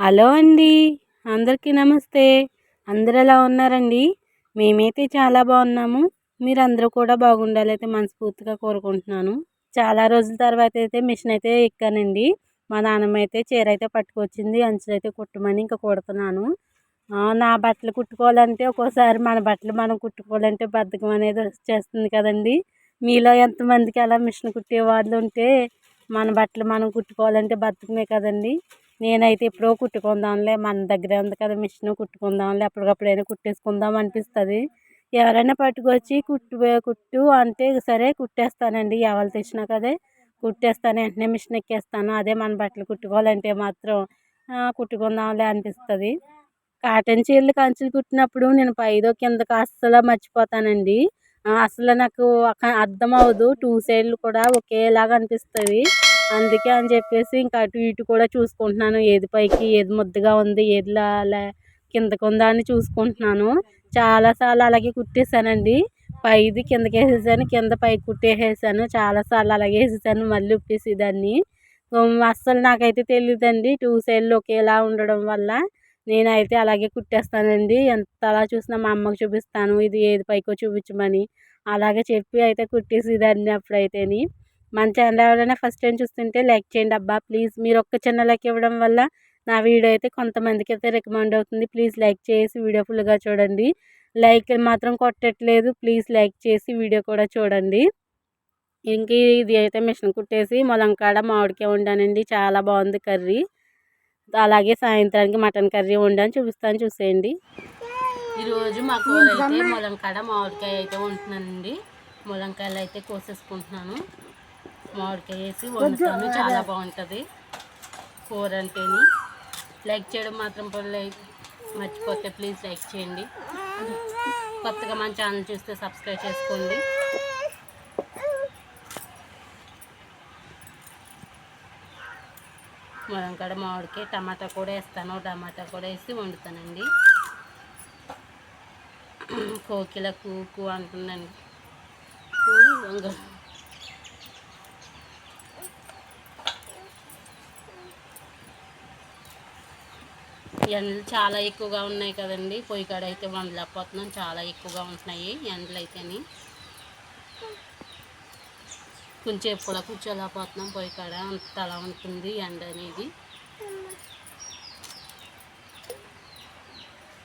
Hello అండి. అందరికీ నమస్తే. అందరు ఎలా ఉన్నారండి? మేమైతే చాలా బాగున్నాము. మీరందరూ కూడా బాగుండాలి అయితే మనస్ఫూర్తిగా కోరుకుంటున్నాను. చాలా రోజుల తర్వాత అయితే మిషన్ అయితే ఎక్కానండి. మా నాన్నమ్మ అయితే చీర అయితే పట్టుకొచ్చింది. అంచులు అయితే కుట్టమని ఇంకా కుడుతున్నాను. నా బట్టలు కుట్టుకోవాలంటే ఒక్కోసారి మన బట్టలు మనం కుట్టుకోవాలంటే బద్ధకం అనేది వచ్చేస్తుంది కదండి. మీలో ఎంతమందికి అలా మిషన్ కుట్టేవాళ్ళు ఉంటే మన బట్టలు మనం కుట్టుకోవాలంటే బద్ధకమే కదండి. నేనైతే ఎప్పుడో కుట్టుకుందాంలే మన దగ్గరే ఉంది కదా మిషన్ కుట్టుకుందాంలే అప్పటికప్పుడైనా కుట్టేసుకుందాం అనిపిస్తుంది. ఎవరైనా పట్టుకొచ్చి కుట్టు కుట్టు అంటే సరే కుట్టేస్తానండి ఎవరు తెచ్చినా కదే కుట్టేస్తాను వెంటనే మిషన్ ఎక్కేస్తాను అదే మన బట్టలు కుట్టుకోవాలంటే మాత్రం కుట్టుకుందాంలే అనిపిస్తుంది. కాటన్ చీరలు కంచులు కుట్టినప్పుడు నేను పైదో కిందకు అస్సలు మర్చిపోతానండి. అసలు నాకు అర్థం అవ్వదు టూ సైడ్లు కూడా ఒకేలాగా అనిపిస్తుంది. అందుకే అని చెప్పేసి ఇంకా అటు ఇటు కూడా చూసుకుంటున్నాను. ఏది పైకి ఏది ముద్దగా ఉంది ఏది కిందకు ఉందా అని చూసుకుంటున్నాను. చాలాసార్లు అలాగే కుట్టేశానండి. పైది కిందకి వేసేసాను కింద పైకి కుట్టేసేసాను. చాలాసార్లు అలాగే వేసేసాను మళ్ళీ ఉప్పేసి దాన్ని. అస్సలు నాకైతే తెలియదండి టూ సైడ్లు ఒకేలా ఉండడం వల్ల నేనైతే అలాగే కుట్టేస్తానండి. ఎంత అలా చూసినా మా అమ్మకి చూపిస్తాను ఇది ఏది పైకో చూపించమని. అలాగే చెప్పి అయితే కుట్టేసేదాన్ని అప్పుడైతేని. మన ఛానల్ ఎవరైనా ఫస్ట్ టైం చూస్తుంటే లైక్ చేయండి అబ్బా. ప్లీజ్ మీరు ఒక్క చిన్న లైక్ ఇవ్వడం వల్ల నా వీడియో అయితే కొంతమందికి అయితే రికమెండ్ అవుతుంది. ప్లీజ్ లైక్ చేసి వీడియో ఫుల్గా చూడండి. లైక్ మాత్రం కొట్టట్లేదు. ప్లీజ్ లైక్ చేసి వీడియో కూడా చూడండి. ఇంక ఇది అయితే మిషన్ కుట్టేసి మొలంకాడ మామిడికాయ వండానండి. చాలా బాగుంది కర్రీ. అలాగే సాయంత్రానికి మటన్ కర్రీ వండాను. చూపిస్తాను చూసేయండి. ఈరోజు మా కూర అయితే మొలంకాడ మామిడికాయ అయితే ఉంటున్నానండి ములంకాయలు అయితే కోసేసుకుంటున్నాను. మామిడికాయ వేసి వండుతాను చాలా బాగుంటుంది. కూర అంటేని. లైక్ చేయడం మాత్రం లైక్ మర్చిపోతే ప్లీజ్ లైక్ చేయండి. కొత్తగా మన ఛానల్ చూస్తే సబ్స్క్రైబ్ చేసుకోండి. ములంకాడ మామిడికాయ టమాటా కూడా వేస్తాను. టమాటా కూడా వేసి వండుతానండి. కోకిల కూకు అంటున్నాను. ఎండలు చాలా ఎక్కువగా ఉన్నాయి కదండి. పొయ్యి కాడ అయితే వండలేకపోతున్నాం. చాలా ఎక్కువగా ఉంటున్నాయి ఎండలు అయితేని. కొంచెం కూడా కూర్చోలేకపోతున్నాం. పొయ్యి కాడ అంత అలా ఉంటుంది ఎండ అనేది.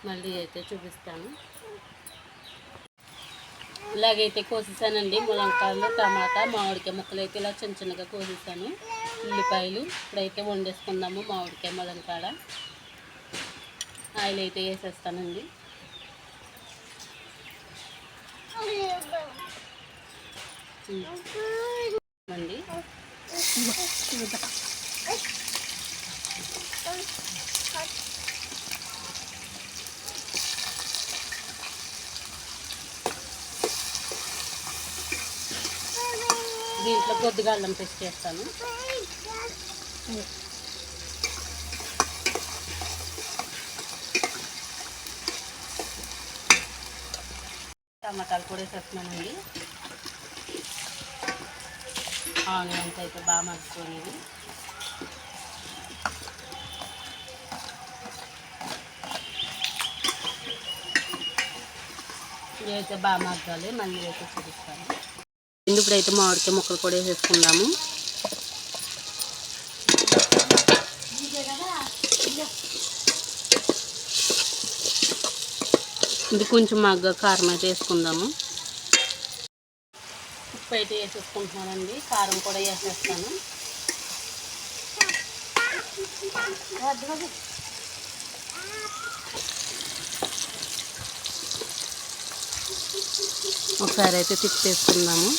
మళ్ళీ అయితే చూపిస్తాను. ఇలాగైతే కోసేసానండి. ములంకాయలు టమాటా మామిడికాయ ముక్కలు అయితే ఇలా చిన్న చిన్నగా కోసేసాను. ఉల్లిపాయలు ఇప్పుడైతే వండేసుకుందాము మామిడికాయ ములంకాడ. ఆయిల్ అయితే వేసేస్తానండి. అండి దీంట్లో కొద్దిగా అల్లం పేస్ట్ చేస్తాను టమాటాలు కూడా వేసేస్తున్నానండి. ఆనియన్స్ అయితే బాగా మర్చిపోయింది ఇవైతే బాగా మగ్గాలి మళ్ళీ అయితే చూపిస్తాను. ఇప్పుడైతే మామిడికాయ ముక్కలు కూడా వేసేసుకుందాము. ఇది కొంచెం మగ్గ కారం అయితే వేసుకుందాము. ఉప్పు అయితే వేసేసుకుంటున్నానండి. కారం కూడా వేసేస్తాను. ఒకసారి అయితే తిప్పేసుకుందాము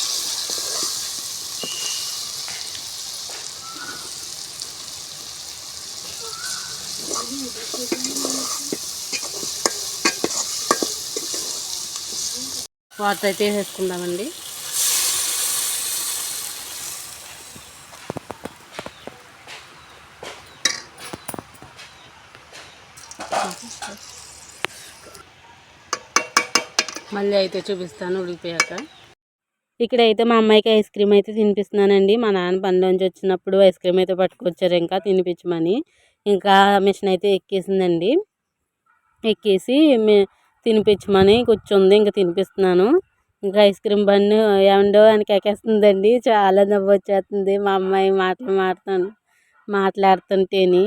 వాటర్ అయితే వేసుకుందామండి మళ్ళీ అయితే చూపిస్తాను ఉడికిపోయాక. ఇక్కడైతే మా అమ్మాయికి ఐస్ క్రీమ్ అయితే తినిపిస్తున్నానండి. మా నాన్న పనిలోంచి వచ్చినప్పుడు ఐస్ క్రీమ్ అయితే పట్టుకొచ్చారు ఇంకా తినిపించమని. ఇంకా మిషన్ అయితే ఎక్కేసిందండి. ఎక్కేసి తినిపించమని కూర్చుంది ఇంకా తినిపిస్తున్నాను. ఇంకా ఐస్ క్రీమ్ బండి ఏమండో అని కేకేస్తుందండి. చాలా నవ్వు వచ్చేస్తుంది. మా అమ్మాయి మాటలు మాట్లాడు మాట్లాడుతుంటేని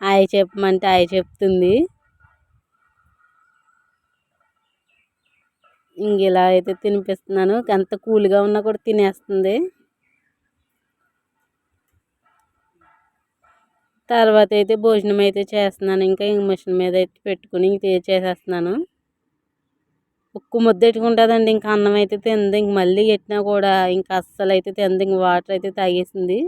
ఆయ చెప్పమంటే ఆయ చెప్తుంది. ఇంక ఇలా అయితే తినిపిస్తున్నాను. ఎంత కూల్గా ఉన్నా కూడా తినేస్తుంది. తర్వాత అయితే భోజనం అయితే చేస్తున్నాను. ఇంకా ఇంక మిషన్ మీద అయితే పెట్టుకుని ఇంక చేసేస్తున్నాను. ఉక్కు ముద్ద ఎట్టుకుంటుందండి ఇంకా అన్నం అయితే తింది. ఇంక మళ్ళీ ఎట్టినా కూడా ఇంకా అస్సలు అయితే తింది. ఇంక వాటర్ అయితే తాగేసింది.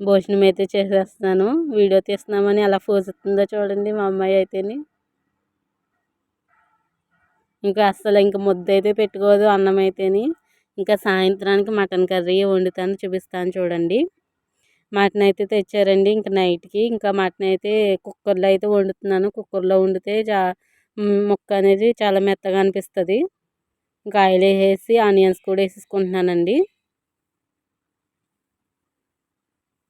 భోజనం అయితే చేసేస్తున్నాను వీడియో తీస్తున్నామని అలా పూజుతుందో చూడండి మా అమ్మాయి అయితేని. ఇంకా అస్సలు ఇంకా ముద్ద అయితే పెట్టుకోదు అన్నం అయితేని ఇంకా సాయంత్రానికి మటన్ కర్రీ వండుతాను చూపిస్తాను చూడండి. మటన్ అయితే తెచ్చారండి. ఇంకా నైట్కి ఇంకా మటన్ అయితే కుక్కర్లో అయితే వండుతున్నాను. కుక్కర్లో వండితే జా ముక్క అనేది చాలా మెత్తగా అనిపిస్తుంది. ఇంకా ఆయిల్ వేసేసి ఆనియన్స్ కూడా వేసేసుకుంటున్నానండి.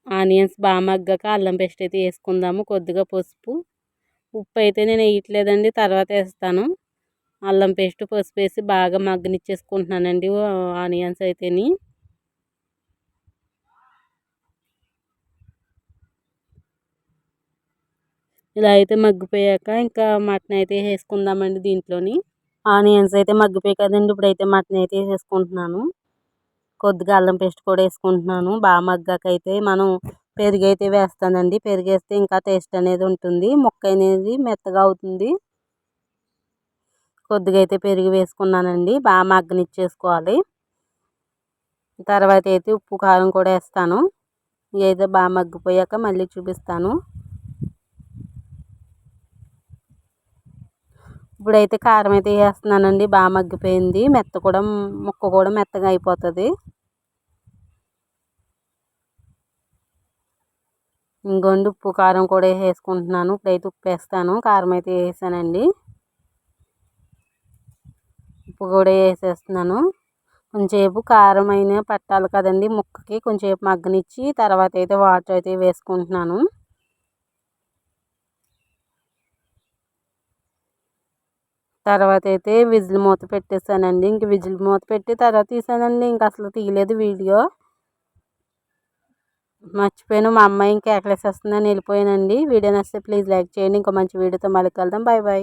ఆనియన్స్ బాగా మగ్గాక అల్లం పేస్ట్ అయితే వేసుకుందాము కొద్దిగా పసుపు. ఉప్పు అయితే నేను వేయట్లేదండి తర్వాత వేస్తాను. అల్లం పేస్ట్ పసుపు వేసి బాగా మగ్గనిచ్చేసుకుంటున్నానండి ఆనియన్స్ అయితేని. ఇలా అయితే మగ్గిపోయాక ఇంకా మటన్ అయితే వేసుకుందామండి దీంట్లోని. ఆనియన్స్ అయితే మగ్గిపోయాయి కదండి. ఇప్పుడైతే మటన్ అయితే వేసేసుకుంటున్నాను. కొద్దిగా అల్లం పేస్ట్ కూడా వేసుకుంటున్నాను. బాగా మగ్గాక అయితే మనం పెరుగు అయితే వేస్తానండి. పెరుగు వేస్తే ఇంకా టేస్ట్ అనేది ఉంటుంది. ముక్క అనేది మెత్తగా అవుతుంది. కొద్దిగా అయితే పెరుగు వేసుకున్నానండి. బాగా మగ్గనిచ్చేసుకోవాలి. తర్వాత అయితే ఉప్పు కారం కూడా వేస్తాను. ఇదైతే బాగా మగ్గిపోయాక మళ్ళీ చూపిస్తాను. ఇప్పుడైతే కారం అయితే వేస్తున్నానండి. బాగా మగ్గిపోయింది. మెత్త కూడా ముక్క కూడా మెత్తగా అయిపోతుంది. ఇంకొండి ఉప్పు కారం కూడా వేసుకుంటున్నాను ఇప్పుడైతే ఉప్పు వేస్తాను. కారం అయితే వేసానండి. ఉప్పు కూడా వేసేస్తున్నాను. కొంచెంసేపు కారం అయినా పట్టాలి కదండి ముక్కకి కొంచెంసేపు మగ్గనిచ్చి తర్వాత అయితే వాటర్ అయితే వేసుకుంటున్నాను. తర్వాత అయితే విజిల్ మూత పెట్టేసానండి. ఇంక విజిల్ మూత పెట్టి తర్వాత తీసానండి. ఇంక అసలు తీయలేదు వీడియో. మర్చిపోయాను. మా అమ్మాయి ఇంకా ఎక్కలేసేస్తుందని వెళ్ళిపోయానండి. వీడియో నచ్చితే ప్లీజ్ లైక్ చేయండి. ఇంకో మంచి వీడియోతో మళ్ళీ కలుద్దాం. Bye bye